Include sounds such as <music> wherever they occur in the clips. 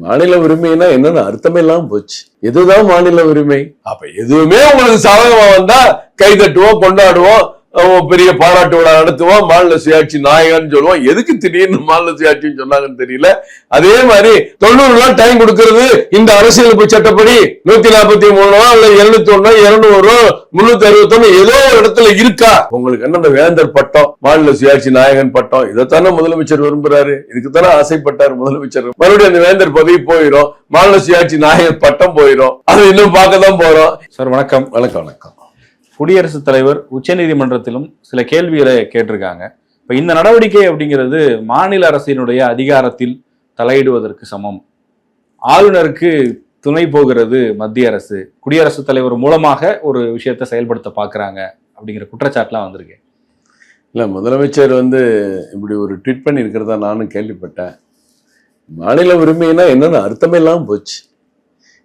மாநில உரிமைனா என்னன்னு அர்த்தமே இல்லாம போச்சு. எதுதான் மாநில உரிமை? அப்ப எதுவுமே உங்களுக்கு சாதகமா வந்தா கை தட்டுவோம் கொண்டாடுவோம். பெரிய பாராட்டு விழா நடத்துவோம் மாநில சுயாட்சி நாயகன் சொல்லுவோம். எதுக்கு திடீர்னு மாநில சுயாட்சின்னு சொன்னாங்கன்னு தெரியல. அதே மாதிரி தொண்ணூறு நாள் டைம் கொடுக்கறது இந்த அரசியலமைப்பு சட்டப்படி நூத்தி நாற்பத்தி மூணு அல்ல எழுநூத்தி ஒண்ணு இருநூறு முன்னூத்தி அறுபத்தி ஒண்ணு ஏதோ ஒரு இடத்துல இருக்கா? உங்களுக்கு என்ன வேந்தர் பட்டம் மாநில சுயாட்சி நாயகன் பட்டம்? இதைத்தானே முதலமைச்சர் விரும்புறாரு. இதுக்கு தானே ஆசைப்பட்டார் முதலமைச்சர். மறுபடியும் அந்த வேந்தர் பதவி போயிடும் மாநில சுயாட்சி நாயகன் பட்டம் போயிடும் அது இன்னும் பார்க்க தான் போறோம். சார் வணக்கம். வணக்கம் வணக்கம். குடியரசுத் தலைவர் உச்சநீதிமன்றத்திலும் சில கேள்விகளை கேட்டிருக்காங்க. இப்போ இந்த நடவடிக்கை அப்படிங்கிறது மாநில அரசினுடைய அதிகாரத்தில் தலையிடுவதற்கு சமம். ஆளுநருக்கு துணை போகிறது மத்திய அரசு. குடியரசுத் தலைவர் மூலமாக ஒரு விஷயத்தை செயல்படுத்த பார்க்குறாங்க அப்படிங்கிற குற்றச்சாட்டுலாம் வந்திருக்கு. இல்லை முதலமைச்சர் வந்து இப்படி ஒரு ட்வீட் பண்ணியிருக்கிறதா நானும் கேள்விப்பட்டேன். மாநில உரிமைனா என்னென்ன அர்த்தமே இல்லாமல் போச்சு.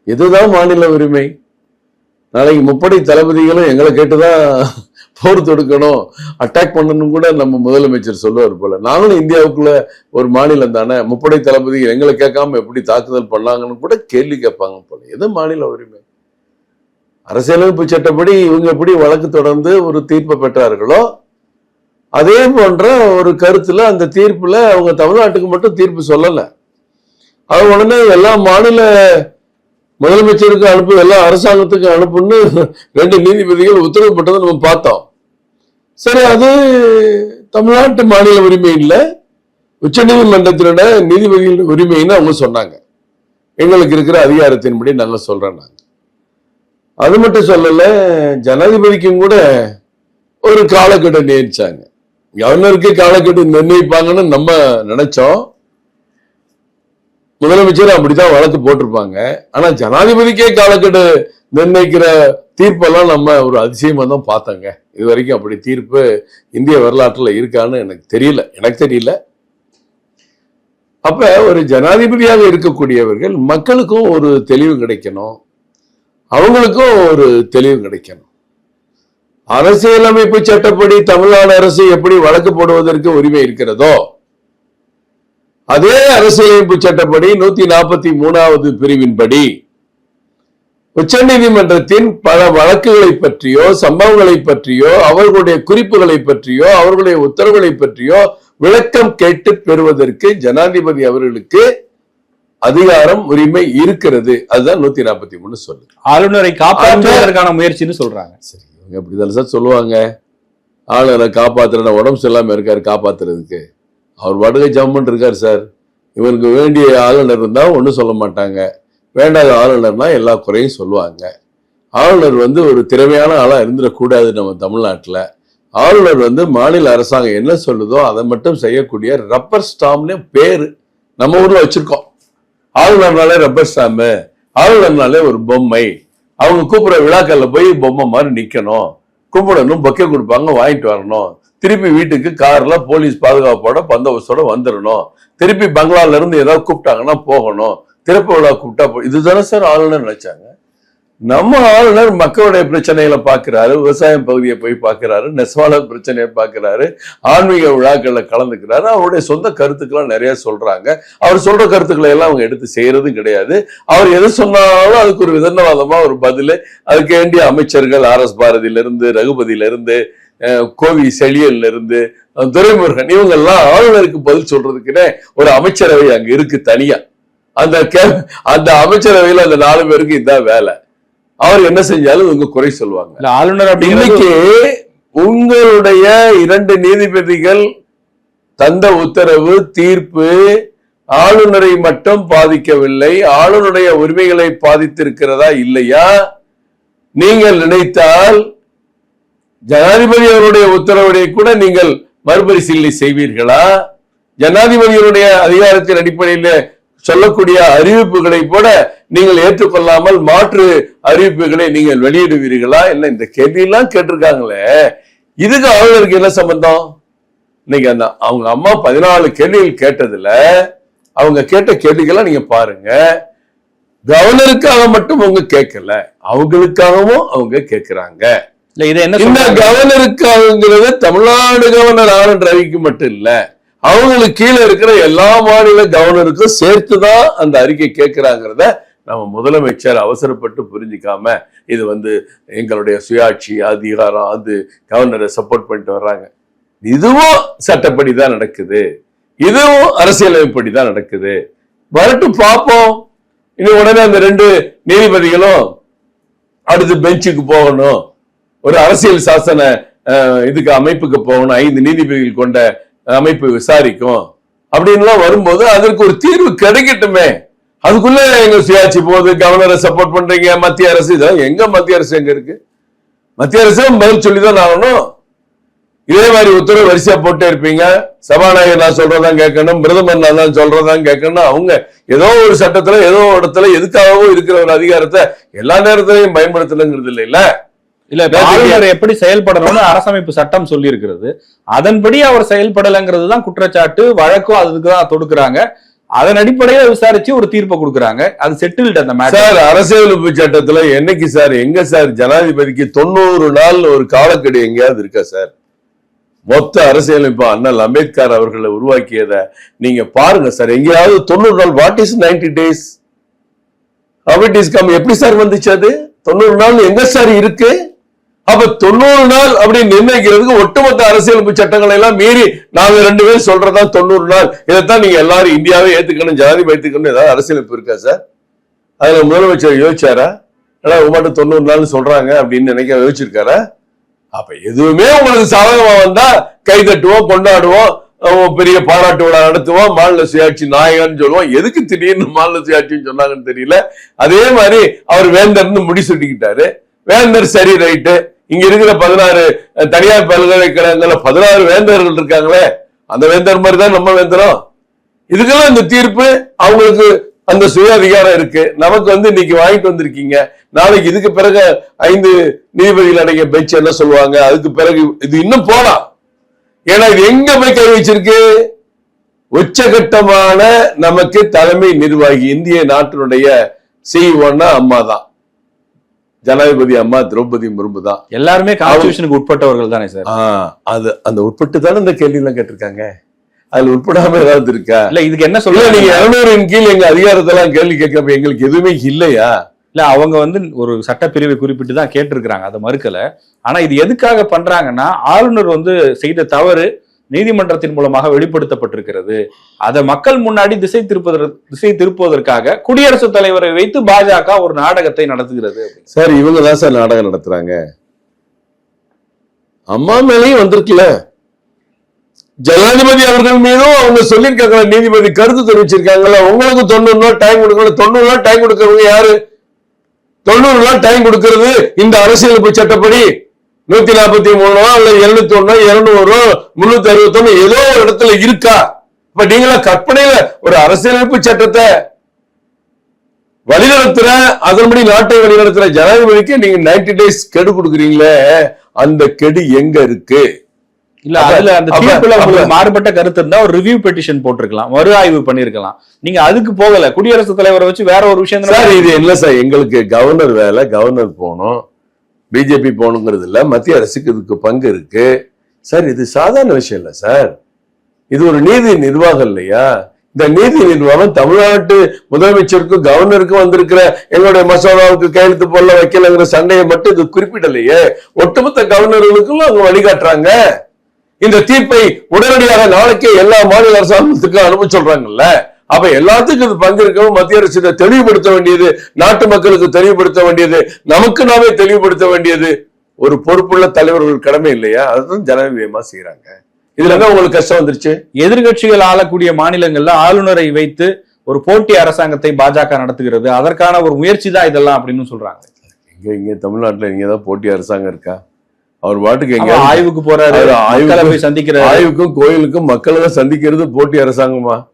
எதுதான் மாநில உரிமை? நாளைக்கு முப்படை தளபதிகளும் எங்களை கேட்டுதான் போர் தொடுக்கணும். அட்டாக் பண்ணணும் கூட நம்ம முதலமைச்சர் சொல்லுவார் போல. நாங்களும் இந்தியாவுக்குள்ள ஒரு மாநிலம் தானே. முப்படை தளபதி எங்களை கேட்காம எப்படி தாக்குதல் பண்ணாங்கன்னு கூட கேள்வி கேட்பாங்க போல. எது மாநில உரிமை? அரசியலமைப்பு சட்டப்படி இவங்க எப்படி வழக்கு தொடர்ந்து ஒரு தீர்ப்பை பெற்றார்களோ அதே போன்ற ஒரு கருத்துல அந்த தீர்ப்புல அவங்க தமிழ்நாட்டுக்கு மட்டும் தீர்ப்பு சொல்லலை. அது உடனே எல்லா மாநில முதலமைச்சருக்கு அனுப்பு எல்லாம் அரசாங்கத்துக்கு அனுப்புன்னு ரெண்டு நீதிபதிகள் உத்தரவு போட்டதை நம்ம பார்த்தோம். சரி அது தமிழ்நாட்டு மாநில உரிமை இல்லை. உச்சநீதிமன்றத்தினோட நீதிபதிகள் உரிமைன்னு அவங்க சொன்னாங்க. எங்களுக்கு இருக்கிற அதிகாரத்தின்படி நாங்கள் சொல்றோம் நாங்கள் அது மட்டும் சொல்லலை ஜனாதிபதிக்கும் கூட ஒரு காலக்கெடு நிர்ணயிச்சாங்க கவர்னருக்கு காலக்கெடு நிர்ணயிப்பாங்கன்னு நம்ம நினைச்சோம். முதலமைச்சர் அப்படிதான் வழக்கு போட்டிருப்பாங்க. ஆனா ஜனாதிபதிக்கே காலக்கெடு நிர்ணயிக்கிற தீர்ப்பெல்லாம் நம்ம ஒரு அதிசயமா தான் பார்த்தோங்க. இது வரைக்கும் அப்படி தீர்ப்பு இந்திய வரலாற்றுல இருக்கான்னு எனக்கு தெரியல. எனக்கு தெரியல. அப்ப ஒரு ஜனாதிபதியாக இருக்கக்கூடியவர்கள் மக்களுக்கும் ஒரு தெளிவு கிடைக்கணும். அவங்களுக்கும் ஒரு தெளிவு கிடைக்கணும். அரசியலமைப்பு சட்டப்படி தமிழ்நாடு அரசு எப்படி வழக்கு போடுவதற்கு உரிமை இருக்கிறதோ அதே அரசியலமைப்பு சட்டப்படி நூத்தி நாற்பத்தி மூணாவது பிரிவின்படி உச்சநீதிமன்றத்தின் பல வழக்குகளை பற்றியோ சம்பவங்களை பற்றியோ அவர்களுடைய குறிப்புகளை பற்றியோ அவர்களுடைய உத்தரவுகளை பற்றியோ விளக்கம் கேட்டு பெறுவதற்கு ஜனாதிபதி அவர்களுக்கு அதிகாரம் உரிமை இருக்கிறது. அதுதான் நூத்தி நாற்பத்தி மூணு சொல்லு ஆளுநரை காப்பாற்றுவதற்கான முயற்சின்னு சொல்றாங்க. சரி அப்படிதானே சார் சொல்லுவாங்க? ஆளுநரை காப்பாத்துற உடம்பு சரியில்லாம இருக்காரு காப்பாத்துறதுக்கு. அவர் பாட்டுக்கு ஜம்முன்னு இருக்கார் சார். இவருக்கு வேண்டிய ஆளுநர் இருந்தால் ஒன்றும் சொல்ல மாட்டாங்க. வேண்டாத ஆளுநர்னா எல்லா குறையும் சொல்லுவாங்க. ஆளுநர் வந்து ஒரு திறமையான ஆளாக இருந்துடக்கூடாது நம்ம தமிழ்நாட்டில். ஆளுநர் வந்து மாநில அரசாங்கம் என்ன சொல்லுதோ அதை மட்டும் செய்யக்கூடிய ரப்பர் ஸ்டாம்னு பேர் நம்ம ஊரில் வச்சுருக்கோம். ஆளுநர்னாலே ரப்பர் ஸ்டாம்பு ஆளுநர்னாலே ஒரு பொம்மை. அவங்க கூப்பிட்ற விழாக்களில் போய் பொம்மை மாதிரி நிற்கணும் கும்பிடணும் பொக்கே கொடுப்பாங்க வாங்கிட்டு வரணும். திருப்பி வீட்டுக்கு கார்ல போலீஸ் பாதுகாப்போட பந்தோபஸ்தோட வந்துடணும் திருப்பி பங்களால இருந்து ஏதாவது கூப்பிட்டாங்கன்னா போகணும். திறப்பு விழா கூப்பிட்டா போ இதுதானே சார் ஆளுநர் நினைச்சாங்க? நம்ம ஆளுநர் மக்களுடைய பிரச்சனைகளை பார்க்கிறாரு விவசாயம் பகுதியை போய் பார்க்கிறாரு நெசவாளர் பிரச்சனையை பார்க்கிறாரு ஆன்மீக விழாக்களில் கலந்துக்கிறாரு. அவருடைய சொந்த கருத்துக்களை நிறைய சொல்றாங்க. அவர் சொல்ற கருத்துக்களை எல்லாம் அவங்க எடுத்து செய்யறதும் கிடையாது. அவர் எது சொன்னாலும் அதுக்கு ஒரு விதண்டவாதமா ஒரு பதில். அதுக்கு வேண்டிய அமைச்சர்கள் ஆர் எஸ் பாரதியிலிருந்து ரகுபதியிலிருந்து கோவி செழியல்ல இருந்து துரைமுருகன் இவங்க எல்லாம் ஆளுநருக்கு பதில் சொல்றதுக்குன்னே ஒரு அமைச்சரவை அங்க இருக்கு தனியா. அந்த கே- அந்த அமைச்சரவையில் அந்த நாலு பேருக்கு இதான் வேலை. அவர் என்ன செஞ்சாலும் இவங்க குறை சொல்லுவாங்க. ஆளுநர் இன்னைக்கு உங்களுடைய இரண்டு நீதிபதிகள் தந்த உத்தரவு தீர்ப்பு ஆளுநரை மட்டும் பாதிக்கவில்லை ஆளுநருடைய உரிமைகளை பாதித்திருக்கிறதா இல்லையா? நீங்கள் நினைத்தால் ஜனாதிபதி அவருடைய உத்தரவுடைய கூட நீங்கள் மறுபரிசீலனை செய்வீர்களா? ஜனாதிபதியினுடைய அதிகாரத்தின் அடிப்படையில் சொல்லக்கூடிய அறிவிப்புகளை கூட நீங்கள் ஏற்றுக்கொள்ளாமல் மாற்று அறிவிப்புகளை நீங்கள் வெளியிடுவீர்களா? என்ன இந்த கேள்வியெல்லாம் கேட்டிருக்காங்களே. இதுக்கு ஆளுநருக்கு என்ன சம்பந்தம்? இன்னைக்கு அந்த அவங்க அம்மா பதினாலு கேள்விகள் கேட்டதுல அவங்க கேட்ட கேள்விகளை நீங்க பாருங்க. கவர்னருக்காக மட்டும் அவங்க கேட்கல. அவங்களுக்காகவும் அவங்க கேட்கிறாங்க. இல்ல இதை என்ன இந்த? கவர்னருக்காகங்கிறது தமிழ்நாடு கவர்னர் என் ரவிக்கு மட்டும் இல்ல. அவங்களுக்கு கீழே இருக்கிற எல்லா மாநில கவர்னருக்கும் சேர்த்துதான் அந்த அறிக்கை கேட்கிறாங்கிறத நம்ம முதலமைச்சர் அவசரப்பட்டு புரிஞ்சிக்காம இது வந்து எங்களுடைய சுயாட்சி அதிகாரம் அது கவர்னரை சப்போர்ட் பண்ணிட்டு வர்றாங்க. இதுவும் சட்டப்படி தான் நடக்குது. இதுவும் அரசியலமைப்படி தான் நடக்குது. வரட்டும் பார்ப்போம். இன்னும் உடனே அந்த ரெண்டு நீதிபதிகளும் அடுத்து பெஞ்சுக்கு போகணும். ஒரு அரசியல் சாசன இதுக்கு அமைப்புக்கு போகணும். ஐந்து நீதிபதிகள் கொண்ட அமைப்பு விசாரிக்கும். அப்படின்லாம் வரும்போது அதற்கு ஒரு தீர்வு கிடைக்கட்டுமே. அதுக்குள்ள எங்க சுயாட்சி போகுது கவர்னரை சப்போர்ட் பண்றீங்க மத்திய அரசு இதெல்லாம் எங்க மத்திய அரசு எங்க இருக்கு? மத்திய அரசும் பதில் சொல்லிதான் ஆகணும். இதே மாதிரி உத்தரவு வரிசையா போட்டே இருப்பீங்க. சபாநாயகர் நான் சொல்றதான் கேட்கணும் பிரதமர் நான் தான் சொல்றதான் கேட்கணும் அவங்க ஏதோ ஒரு சட்டத்துல ஏதோ ஒரு இடத்துல எதுக்காகவும் இருக்கிற ஒரு அதிகாரத்தை எல்லா நேரத்திலையும் பயன்படுத்தணுங்கிறது இல்லை இல்ல ஆளுநர் எப்படி செயல்படணும்னு அரசமைப்பு சட்டம் சொல்லி இருக்கிறது அதன்படி அவர் செயல்படலைங்கிறது தான் குற்றச்சாட்டு வழக்கும் அதுக்கு தான் தொடுக்குறாங்க. அதன் அடிப்படையில விசாரிச்சு ஒரு தீர்ப்பை கொடுக்குறாங்க. அது செட்டில்டு அந்த மேட்டர் சார் அரசியலமைப்பு சட்டத்துல என்னைக்கு சார் எங்க சார் ஜனாதிபதிக்கு தொண்ணூறு நாள் ஒரு காலக்கெடு எங்கேயாவது இருக்கா சார்? மொத்த அரசியலமைப்பு அண்ணல் அம்பேத்கர் அவர்களை உருவாக்கியதை நீங்க பாருங்க சார். எங்கேயாவது தொண்ணூறு நாள் what is ninety days it is come எப்படி சார் வந்துச்சு அது? தொண்ணூறு நாள் எங்க சார் இருக்கு? அப்ப தொண்ணூறு நாள் அப்படின்னு நிர்ணயிக்கிறதுக்கு ஒட்டுமொத்த அரசியலமைப்பு சட்டங்களை எல்லாம் மீறி நாங்க ரெண்டு பேரும் சொல்றதா தொண்ணூறு நாள். இதைத்தான் நீங்க எல்லாரும் இந்தியாவே ஏத்துக்கணும் ஜனாதிபதி ஏத்துக்கணும் ஏதாவது அரசியலமைப்பு இருக்கா சார்? அதுல முதலமைச்சர் யோசிச்சாரா? ஏன்னா உங்கள்கிட்ட தொண்ணூறு நாள் சொல்றாங்க அப்படின்னு நினைக்க யோசிச்சிருக்காரா? அப்ப எதுவுமே உங்களுக்கு சாதகமா வந்தா கை தட்டுவோம் கொண்டாடுவோம் பெரிய பாராட்டு விழா நடத்துவோம் மாநில சுயாட்சி நாயகன் சொல்லுவோம் எதுக்கு திடீர்னு மாநில சுயாட்சின்னு சொன்னாங்கன்னு தெரியல. அதே மாதிரி அவர் வேந்தர்னு முடி சுட்டிக்கிட்டாரு. வேந்தர் சரி ரைட்டு. இங்க இருக்கிற பதினாறு தனியார் பல்கலைக்கழகங்கள்ல பதினாறு வேந்தர்கள் இருக்காங்களே அந்த வேந்தர் மாதிரி தான் நம்ம வேந்தரும். இதுக்கெல்லாம் இந்த தீர்ப்பு அவங்களுக்கு அந்த சுய அதிகாரம் இருக்கு. நமக்கு வந்து இன்னைக்கு வாங்கிட்டு வந்திருக்கீங்க. நாளைக்கு இதுக்கு பிறகு ஐந்து நீதிபதிகள் அடங்கிய பெஞ்ச் என்ன சொல்லுவாங்க? அதுக்கு பிறகு இது இன்னும் போலாம். ஏன்னா இது எங்க போய் கை வச்சிருக்கு? உச்சகட்டமான நமக்கு தலைமை நிர்வாகி இந்திய நாட்டினுடைய செய்வோன்னா அம்மா தான் ஜனாதிபதி அம்மா திரௌபதி முர்மு தான். எல்லாருமே கான்ஸ்டியூஷனுக்கு உட்பட்டவர்கள் தானே சார் அது அந்த உட்பட்டு தானே இந்த கேள்வி எல்லாம் கேட்டிருக்காங்க? அதுல உட்படாம ஏதாவது இருக்கா? இல்ல இதுக்கு என்ன சொல்ல நீங்க இருநூறின் கீழ் எங்க அதிகாரத்தெல்லாம் கேள்வி கேட்கறப்ப எங்களுக்கு எதுவுமே இல்லையா? இல்ல அவங்க வந்து ஒரு சட்டப்பிரிவை குறிப்பிட்டு தான் கேட்டிருக்கிறாங்க அதை மறுக்கல. ஆனா இது எதுக்காக பண்றாங்கன்னா ஆளுநர் வந்து செய்த தவறு நீதிமன்றத்தின் மூலமாக வெளிப்படுத்தப்பட்டிருக்கிறது. அதை மக்கள் முன்னாடி திசை திருப்பதற்கு திசை திருப்புவதற்காக குடியரசுத் தலைவரை வைத்து பாஜக ஒரு நாடகத்தை நடத்துகிறது சார் இவங்க தான் சார் நாடகம் நடத்துறாங்க. அம்மா மேலேயும் வந்திருக்குல்ல? ஜனாதிபதி அவர்கள் மீதும் அவங்க சொல்லியிருக்காங்க நீதிபதி கருத்து தெரிவிச்சிருக்காங்கல்ல உங்களுக்கு தொண்ணூறு நாள் டைம் கொடுக்கணும். தொண்ணூறு நாள் டைம் கொடுக்கறவங்க யாரு? தொண்ணூறு நாள் டைம் கொடுக்கறது இந்த அரசியலமைப்பு சட்டப்படி. நூத்தி நாற்பத்தி மூணோ இல்ல எழுநூத்தி ஒண்ணோ இருநூறோ முன்னூத்தி அறுபத்தி ஒண்ணு ஏதோ ஒரு இடத்துல இருக்கா? இப்ப நீங்களா கற்பனையில ஒரு அரசியலமைப்பு சட்டத்தை வழிநடத்துற அதன்படி நாட்டை வழிநடத்துற ஜனாதிபதிக்கு நீங்க 90 டேஸ் கெடு கொடுக்குறீங்களே அந்த கெடு எங்க இருக்கு? இல்ல அதுல அந்த தீர்ப்புல மாறுபட்ட கருத்து இருந்தா ஒரு ரிவ்யூ பெட்டிஷன் போட்டிருக்கலாம் மறு ஆய்வு பண்ணிருக்கலாம். நீங்க அதுக்கு போகல குடியரசுத் தலைவரை வச்சு வேற ஒரு விஷயம் சார் இது என்ன சார் எங்களுக்கு கவர்னர் வேலை கவர்னர் போகணும். பிஜேபி போகணுங்கிறது இல்லை மத்திய அரசுக்கு இதுக்கு பங்கு இருக்கு. சார் இது சாதாரண விஷயம் இல்லை சார் இது ஒரு நீதி நிர்வாகம் இல்லையா? இந்த நீதி நிர்வாகம் தமிழ்நாட்டு முதலமைச்சருக்கும் கவர்னருக்கும் வந்திருக்கிற எங்களுடைய மசோதாவுக்கு கையெழுத்து போடல வைக்கலங்கிற சண்டையை மட்டும் இது குறிப்பிடலையே. ஒட்டுமொத்த கவர்னர்களுக்கும் அவங்க வழிகாட்டுறாங்க. இந்த தீர்ப்பை உடனடியாக நாளைக்கே எல்லா மாநில அரசாங்கத்துக்கும் அனுப்ப சொல்றாங்கல்ல. அப்ப எல்லாத்துக்கும் இது பங்கு இருக்கவும் மத்திய அரசு இதை தெளிவுபடுத்த வேண்டியது நாட்டு மக்களுக்கு தெளிவுபடுத்த வேண்டியது நமக்கு நாமே தெளிவுபடுத்த வேண்டியது. ஒரு பொறுப்புள்ள தலைவர்கள் கடமை இல்லையா? அதுதான் ஜனாதிபதியமா செய்யறாங்க இதுல உங்களுக்கு கஷ்டம் வந்துருச்சு? எதிர்கட்சிகள் ஆளக்கூடிய மாநிலங்கள்ல ஆளுநரை வைத்து ஒரு போட்டி அரசாங்கத்தை பாஜக நடத்துகிறது. அதற்கான ஒரு முயற்சி தான் இதெல்லாம் அப்படின்னு சொல்றாங்க. இங்க இங்க தமிழ்நாட்டுல இங்க ஏதாவது போட்டி அரசாங்கம் இருக்கா? அவர் பாட்டுக்கு எங்க ஆய்வுக்கு போறாரு. ஆய்வுக்கு- சந்திக்கிறாரு. ஆய்வுக்கும் கோயிலுக்கும் மக்களை சந்திக்கிறது போட்டி அரசாங்கமா?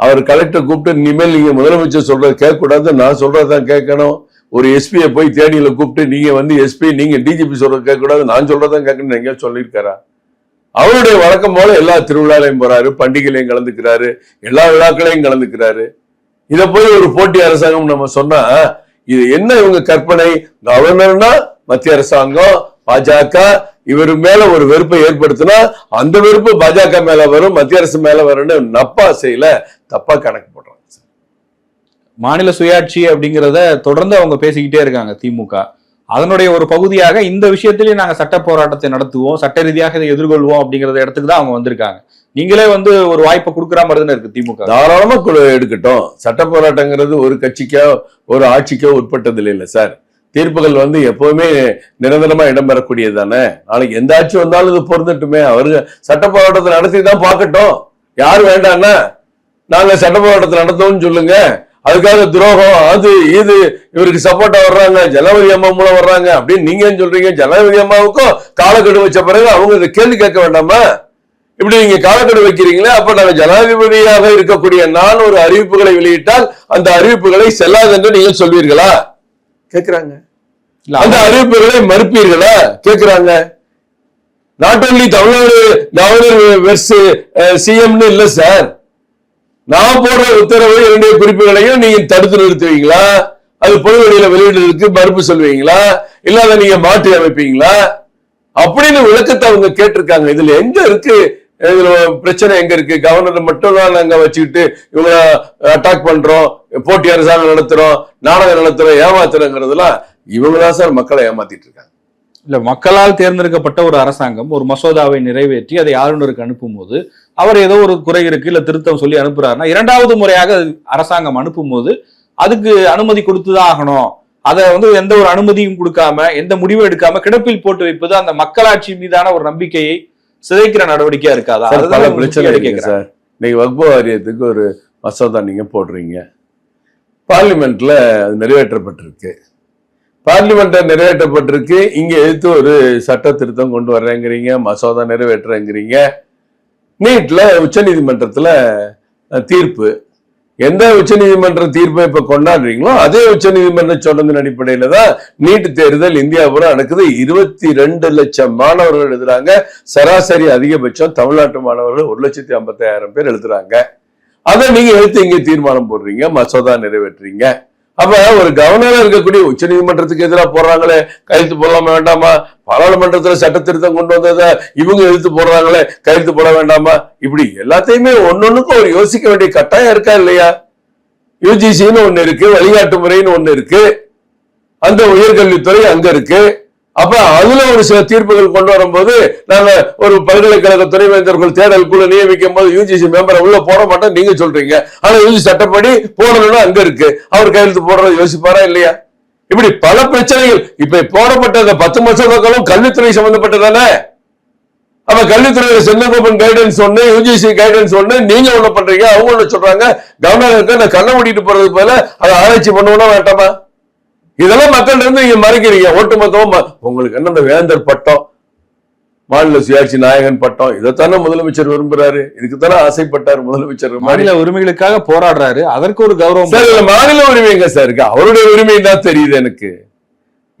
அவர் கலெக்டர் கூப்பிட்டு இனிமேல் நீங்க முதலமைச்சர் சொல்றது கேட்க கூடாது நான் சொல்றதான் கேட்கணும். ஒரு எஸ்பியை போய் தேனியில கூப்பிட்டு நீங்க வந்து எஸ்பி நீங்க டிஜிபி சொல்றது கேட்க கூடாது நான் சொல்றதான் கேட்கணும் எங்கேயும் சொல்லியிருக்காரா? அவருடைய வழக்கம் போல எல்லா திருவிழாலையும் போறாரு பண்டிகையிலையும் கலந்துக்கிறாரு எல்லா விழாக்களையும் கலந்துக்கிறாரு. இதை போய் ஒரு போட்டி அரசாங்கம் நம்ம சொன்னா இது என்ன இவங்க கற்பனை? கவர்னர்னா மத்திய அரசாங்கம் பாஜக இவர் மேல ஒரு வெறுப்பை ஏற்படுத்தினா அந்த வெறுப்பு பாஜக மேல வரும் மத்திய அரசு மேல வரும்னு நப்பா செய்யல தப்பா கணக்கு போடுறாங்க மாநில சுயாட்சி அப்படிங்கிறத தொடர்ந்து அவங்க பேசிக்கிட்டே இருக்காங்க திமுக. அதனுடைய ஒரு பகுதியாக இந்த விஷயத்திலேயே நாங்க சட்ட போராட்டத்தை நடத்துவோம் சட்ட ரீதியாக இதை எதிர்கொள்வோம் அப்படிங்கறத இடத்துக்கு தான் அவங்க வந்திருக்காங்க. நீங்களே வந்து ஒரு வாய்ப்பை கொடுக்குற மாதிரி தானே இருக்கு திமுக. தாராளமா குழு எடுக்கட்டும். சட்ட போராட்டங்கிறது ஒரு கட்சிக்கோ ஒரு ஆட்சிக்கோ உட்பட்டது இல்லை சார். தீர்ப்புகள் வந்து எப்பவுமே நிரந்தரமா இடம்பெறக்கூடியது தானே. நாளைக்கு எந்த ஆட்சி வந்தாலும் இது பொருந்தட்டுமே. அவரு சட்ட போராட்டத்தை நடத்தி தான் பார்க்கட்டும். யார் வேண்டாம்னா நாங்க சட்ட போராட்டத்தை நடத்தோம்னு சொல்லுங்க. அதுக்காக துரோகம் அது இது இவருக்கு சப்போர்ட்டா வர்றாங்க ஜனவரி அம்மா மூலம் வர்றாங்க அப்படின்னு நீங்க ஏன் சொல்றீங்க? ஜனவரி அம்மாவுக்கும் காலக்கெடு வச்ச பிறகு அவங்க இதை கேள்வி கேட்க வேண்டாமா? இப்படி நீங்க காலக்கெடு வைக்கிறீங்களே அப்ப நாங்க ஜனாதிபதியாக இருக்கக்கூடிய நான் ஒரு அறிவிப்புகளை வெளியிட்டால் அந்த அறிவிப்புகளை செல்லாது என்று நீங்கள் சொல்வீர்களா? கேக்குறாங்க. இல்ல அந்த அறிவிப்புகளை மறுப்பீர்களா? கேக்குறாங்க. Not only Tamil Nadu governor versus சிஎம்னு இல்ல சார். நான் போடுற உத்தரவு என்னுடைய குறிப்புகளையும் நீங்க தடுத்து நிறுத்துவீங்களா? அது பொது வெளியில வெளியிடுறதுக்கு மறுப்பு சொல்வீங்களா இல்ல அதை நீங்க மாற்றி அமைப்பீங்களா? அப்படின்னு விளக்கத்தை அவங்க கேட்டிருக்காங்க. இதுல எங்க இருக்கு? இதுல பிரச்சனை எங்க இருக்கு? கவர்னர் மட்டும் தான் நாங்க வச்சுக்கிட்டு இவங்க அட்டாக் பண்றோம் போட்டி அரசாங்கம் நடத்துறோம் நாடகம் நடத்துறோம் ஏமாத்துறோங்கிறதுலாம் இவங்க தான் சார் மக்களை ஏமாத்திட்டு இருக்காங்க. இல்ல மக்களால் தேர்ந்தெடுக்கப்பட்ட ஒரு அரசாங்கம் ஒரு மசோதாவை நிறைவேற்றி அதை ஆளுநருக்கு அனுப்பும்போது அவர் ஏதோ ஒரு குறை இருக்கு இல்ல திருத்தம் சொல்லி அனுப்புறாருன்னா இரண்டாவது முறையாக அரசாங்கம் அனுப்பும்போது அதுக்கு அனுமதி கொடுத்துதான் ஆகணும். அதை வந்து எந்த ஒரு அனுமதியும் கொடுக்காம எந்த முடிவும் எடுக்காம கிடப்பில் போட்டு வைப்பது அந்த மக்களாட்சி மீதான ஒரு நம்பிக்கையை சிதைக்கிற நடவடிக்கையா இருக்காதா? பல பிரச்சனை இருக்கு. சார். இன்னைக்கு வக்பு வாரியத்துக்கு ஒரு மசோதா நீங்க போடுறீங்க. பார்லிமெண்ட்ல அது நிறைவேற்றப்பட்டிருக்கு. பார்லிமெண்ட்ல நிறைவேற்றப்பட்டிருக்கு. இங்க எதிர்த்து ஒரு சட்ட திருத்தம் கொண்டு வர்றேங்கிறீங்க மசோதா நிறைவேற்றுறேங்கிறீங்க. நீட்ல உச்ச நீதிமன்றத்துல தீர்ப்பு. எந்த உச்சநீதிமன்ற தீர்ப்பை இப்ப கொண்டாடுறீங்களோ அதே உச்சநீதிமன்ற சொன்னதன் அடிப்படையில தான் நீட் தேர்தல் இந்தியா பூரா நடக்குது. இருபத்தி ரெண்டு லட்சம் மாணவர்கள் எழுதுறாங்க. சராசரி அதிகபட்சம் தமிழ்நாட்டு மாணவர்கள் ஒரு லட்சத்தி ஐம்பத்தாயிரம் பேர் எழுதுறாங்க. அதை நீங்க எழுத்து இங்க தீர்மானம் போடுறீங்க மசோதா நிறைவேற்றுறீங்க. அப்ப ஒரு கவர்னரா இருக்கக்கூடிய உச்சநீதிமன்றத்துக்கு எதிராக போடுறாங்களே கையெழுத்து போடலாமா வேண்டாமா? பாராளுமன்றத்துல சட்ட திருத்தம் கொண்டு வந்ததை இவங்க எழுத்து போடுறாங்களே கையெழுத்து போட வேண்டாமா? இப்படி எல்லாத்தையுமே ஒன்னொன்னுக்கும் ஒரு யோசிக்க வேண்டிய கட்டாயம் இருக்கா இல்லையா? யூஜிசின்னு ஒண்ணு இருக்கு வழிகாட்டு முறைன்னு ஒண்ணு இருக்கு. அந்த உயர்கல்வித்துறை அங்க இருக்கு. அப்ப அதுல ஒரு சில தீர்ப்புகள் கொண்டு வரும்போது நாங்க ஒரு பல்கலைக்கழக துணைவேந்தர்கள் தேடல் குழு நியமிக்கும் போது யூஜிசி மெம்பரை உள்ள போட மாட்டோம் நீங்க சொல்றீங்க. ஆனா யூஜி சட்டப்படி போடணும்னு அங்க இருக்கு. அவர் கையெழுத்து போடுறது யோசிப்பாரா இல்லையா? இப்படி பல பிரச்சனைகள். இப்ப போடப்பட்ட அந்த பத்து மசோதாக்களும் கல்வித்துறை சம்பந்தப்பட்டதானே? அப்ப கல்வித்துறையில செந்தகோபன் கைடன்ஸ் ஒண்ணு யூஜிசி கைடன்ஸ் ஒண்ணு நீங்க ஒண்ணு பண்றீங்க அவங்க ஒண்ணு சொல்றாங்க. கவர்னர் இருக்க நான் கண்ணை மூடிட்டு போறது போல அதை ஆராய்ச்சி பண்ணுவோம்னா வேண்டாமா? இதெல்லாம் மக்கள் இருந்து நீங்க மறைக்கிறீங்க. ஒட்டுமொத்தமா உங்களுக்கு என்ன வேந்தர் பட்டம் மாநில சுயாட்சி நாயகன் பட்டம் இதைத்தானே முதலமைச்சர் விரும்புறாரு. இதுக்குத்தானே ஆசைப்பட்டார் முதலமைச்சர் மாநில உரிமைகளுக்காக போராடுறாரு. அதற்கு ஒரு கௌரவம் சார் மாநில உரிமைங்க சார் இருக்கு? அவருடைய உரிமை தான் தெரியுது எனக்கு.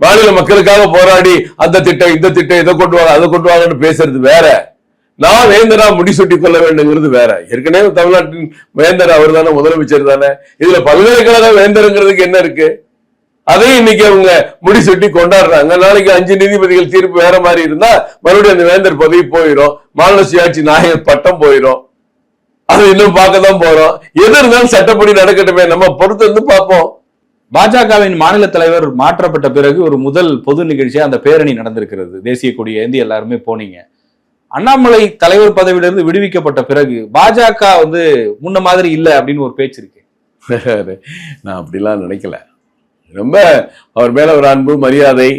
மாநில மக்களுக்காக போராடி அந்த திட்டம் இந்த திட்டம் இதை கொண்டு வாங்க அதை கொண்டு வாங்கன்னு பேசுறது வேற. நான் வேந்தரா முடிசூட்டி கொள்ள வேண்டுங்கிறது வேற. ஏற்கனவே தமிழ்நாட்டின் வேந்தர் அவர் தானே முதலமைச்சர் தானே. இதுல பல்கலைக்கழக வேந்தருங்கிறதுக்கு என்ன இருக்கு? அதையும் இன்னைக்கு அவங்க முடிசூட்டி கொண்டாடுறாங்க. நாளைக்கு அஞ்சு நீதிபதிகள் தீர்ப்பு வேற மாதிரி இருந்தா மறுபடியும் அந்த வேந்தர் பதவி போயிடும் மாநில சுயாட்சி நாயகர் பட்டம் போயிடும் அது இன்னும் பார்க்க தான் போறோம். எது இருந்தாலும் சட்டப்படி நடக்கட்டுமே. நம்ம பொறுத்து வந்து பார்ப்போம். பாஜகவின் மாநில தலைவர் மாற்றப்பட்ட பிறகு ஒரு முதல் பொது நிகழ்ச்சியா அந்த பேரணி நடந்திருக்கிறது. தேசிய கொடியை ஏந்தி எல்லாருமே போனீங்க. அண்ணாமலை தலைவர் பதவியிலிருந்து விடுவிக்கப்பட்ட பிறகு பாஜக வந்து முன்ன மாதிரி இல்ல அப்படின்னு ஒரு பேச்சு இருக்கு. <laughs> நான் அப்படிலாம் நினைக்கல. ரொம்ப அவர் மேல ஒரு அன்பு மரியாதை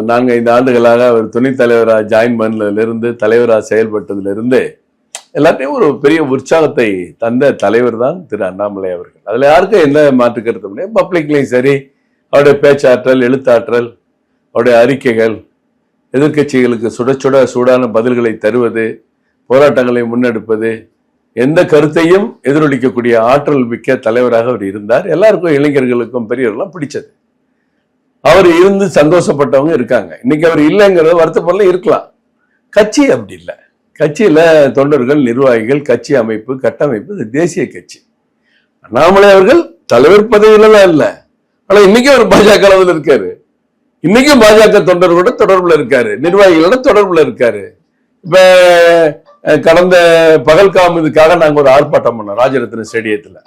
நான்கு ஐந்து ஆண்டுகளாக அவர் துணைத் தலைவராக ஜாயின் பண்ணதிலிருந்து தலைவராக செயல்பட்டதிலிருந்து எல்லாத்தையும் ஒரு பெரிய உற்சாகத்தை தந்த தலைவர் தான் திரு அண்ணாமலை அவர்கள். அதுல யாருக்கும் என்ன மாற்றுக்கிறது முடியாது பப்ளிக்லையும் சரி அவருடைய பேச்சாற்றல் எழுத்தாற்றல் அவருடைய அறிக்கைகள் எதிர்க்கட்சிகளுக்கு சுட சுட சூடான பதில்களை தருவது போராட்டங்களை முன்னெடுப்பது எந்த கருத்தையும் எதிரொலிக்கக்கூடிய ஆற்றல் மிக்க தலைவராக அவர் இருந்தார். எல்லாருக்கும் இளைஞர்களுக்கும் பெரியவர்களும் பிடிச்சது. அவர் இருந்து சந்தோஷப்பட்டவங்க இருக்காங்க. இன்னைக்கு அவர் இல்லைங்கிறத வருத்தப்படல இருக்கலாம். கட்சி அப்படி இல்லை. கட்சியில தொண்டர்கள் நிர்வாகிகள் கட்சி அமைப்பு கட்டமைப்பு இது தேசிய கட்சி. அண்ணாமலை அவர்கள் தலைவர் பதவியிலலாம் இல்லை. ஆனா இன்னைக்கு அவர் பாஜக அளவில் இருக்காரு. இன்னைக்கும் பாஜக தொண்டர்களோட தொடர்புல இருக்காரு. நிர்வாகிகளோட தொடர்புல இருக்காரு. இப்போ கடந்த பகல்காம் இதுக்காக நாங்கள் ஒரு ஆர்ப்பாட்டம் பண்ணோம் ராஜரத்ன ஸ்டேடியத்தில்.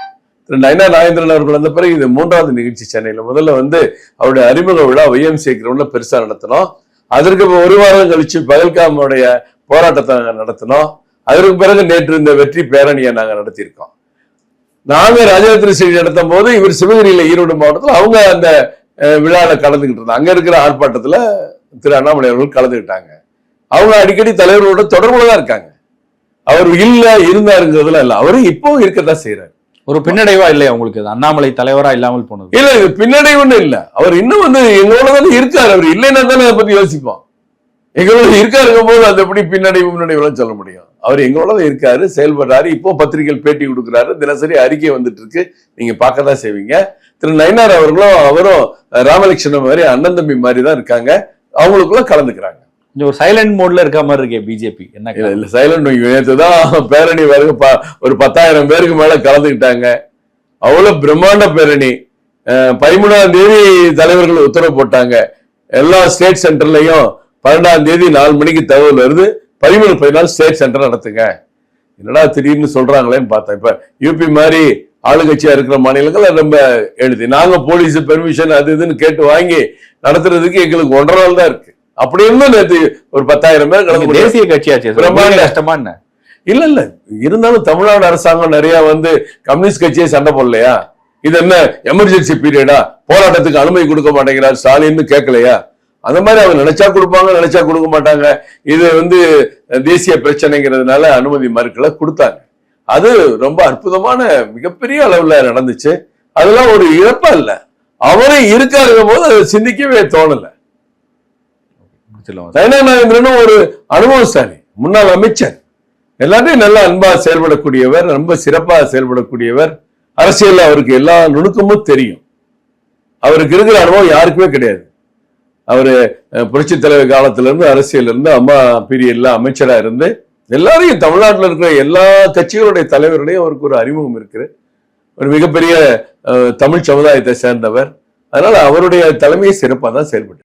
திரு நயனா நாகேந்திரன் அவர்கள் வந்த பிறகு இது மூன்றாவது நிகழ்ச்சி சென்னையில். முதல்ல வந்து அவருடைய அறிமுக விழா ஒய்எம்சி கிரவுண்ட்ல பெருசாக நடத்தினோம். அதற்கு ஒரு வாரம் கழிச்சு பகல்காமுடைய போராட்டத்தை நாங்கள் நடத்தினோம். அதற்கு பிறகு நேற்று இந்த வெற்றி பேரணியை நாங்கள் நடத்தியிருக்கோம். நாங்க ராஜரத்ன ஸ்டேடியம் நடத்தும் போது இவர் சிவகிரியில் ஈரோடு மாவட்டத்தில் அவங்க அந்த விழாவில் விழால இருந்தாங்க. அங்க இருக்கிற ஆர்ப்பாட்டத்தில் திரு அண்ணாமலை அவர்கள் கலந்துக்கிட்டாங்க அவங்க அடிக்கடி தலைவர்களோட தொடர்புல தான் இருக்காங்க. அவர் இல்ல இருந்தாருங்கிறதுல இல்ல. அவரு இப்போ இருக்கத்தான் செய்யறாரு ஒரு பின்னடைவா இல்லையா உங்களுக்கு? அண்ணாமலை தலைவரா இல்லாமல் போனது. இல்ல இது பின்னடைவுன்னு இல்ல. அவர் இன்னும் வந்து எங்களோட தானே இருக்காரு. அவர் இல்லைன்னா தானே அதை பத்தி யோசிப்போம். எங்களோட இருக்காருங்கும் போது அது எப்படி பின்னடைவு முன்னடைவுலாம் சொல்ல முடியும்? அவர் எங்களோட இருக்காரு செயல்படுறாரு. இப்போ பத்திரிகைகள் பேட்டி கொடுக்குறாரு. தினசரி அறிக்கை வந்துட்டு இருக்கு நீங்க பார்க்க தான் செய்வீங்க. திரு நயினார் அவர்களும் அவரும் ராமலட்சுமணன் மாதிரி அண்ணன் தம்பி மாதிரி தான் இருக்காங்க. அவங்களுக்குள்ள கலந்துக்கிறாங்க. கொஞ்சம் ஒரு சைலண்ட் மோட்ல இருக்க மாதிரி இருக்கே பிஜேபி என்ன இல்ல சைலண்ட் நேற்று தான் பேரணி வரைக்கும் ஒரு பத்தாயிரம் பேருக்கு மேல கலந்துக்கிட்டாங்க. அவ்வளவு பிரம்மாண்ட பேரணி. பதிமூணாம் தேதி தலைவர்கள் உத்தரவு போட்டாங்க. எல்லா ஸ்டேட் சென்டர்லயும் பன்னெண்டாம் தேதி நாலு மணிக்கு தகவல் வருது. பதிமூணு பதினாலு ஸ்டேட் சென்டர் நடத்துங்க. என்னடா திடீர்னு சொல்றாங்களேன்னு பார்த்தேன். இப்ப யூபி மாதிரி ஆளுங்கட்சியா இருக்கிற மாநிலங்கள் ரொம்ப எழுதி நாங்க போலீஸ் பெர்மிஷன் அது இதுன்னு கேட்டு வாங்கி நடத்துறதுக்கு எங்களுக்கு ஒன்றரை நாள் தான் இருக்கு. அப்படி இருந்தும் நேற்று ஒரு பத்தாயிரம் பேர் கலந்து. தேசிய கட்சியாச்சே. பிரம்மாண்ட- கஷ்டமா என்ன? இல்ல இல்ல. இருந்தாலும் தமிழ்நாடு அரசாங்கம் நிறைய வந்து கம்யூனிஸ்ட் கட்சியை சண்டை போடலையா? இது என்ன எமர்ஜென்சி பீரியடா போராட்டத்துக்கு அனுமதி கொடுக்க மாட்டேங்கிறார் ஸ்டாலின்னு கேட்கலையா? அந்த மாதிரி அவங்க நினைச்சா கொடுப்பாங்க நினைச்சா கொடுக்க மாட்டாங்க. இது வந்து தேசிய பிரச்சனைங்கிறதுனால அனுமதி மறுக்கல கொடுத்தாங்க. அது ரொம்ப அற்புதமான மிகப்பெரிய அளவுல நடந்துச்சு. அதெல்லாம் ஒரு இழப்பா இல்ல அவரே இருக்காருங்கும் போது அதை சிந்திக்கவே தோணல. நயனா நாகேந்திரனும் ஒரு அனுபவசாலி முன்னாள் அமைச்சர். எல்லாத்தையும் நல்லா அன்பா செயல்படக்கூடியவர் ரொம்ப சிறப்பா செயல்படக்கூடியவர். அரசியல் அவருக்கு எல்லா நுணுக்கமும் தெரியும். அவருக்கு இருக்கிற அனுபவம் யாருக்குமே கிடையாது. அவரு புரட்சி தலைவர் காலத்துல இருந்து அரசியல் இருந்து அம்மா பீரியட்ல அமைச்சரா இருந்து எல்லாரையும் தமிழ்நாட்டில் இருக்கிற எல்லா கட்சிகளுடைய தலைவர்களையும் அவருக்கு ஒரு அறிமுகம் இருக்கு ஒரு மிகப்பெரிய அஹ், தமிழ் சமுதாயத்தை சேர்ந்தவர். அதனால அவருடைய தலைமையை சிறப்பாக தான் செயல்பட்டு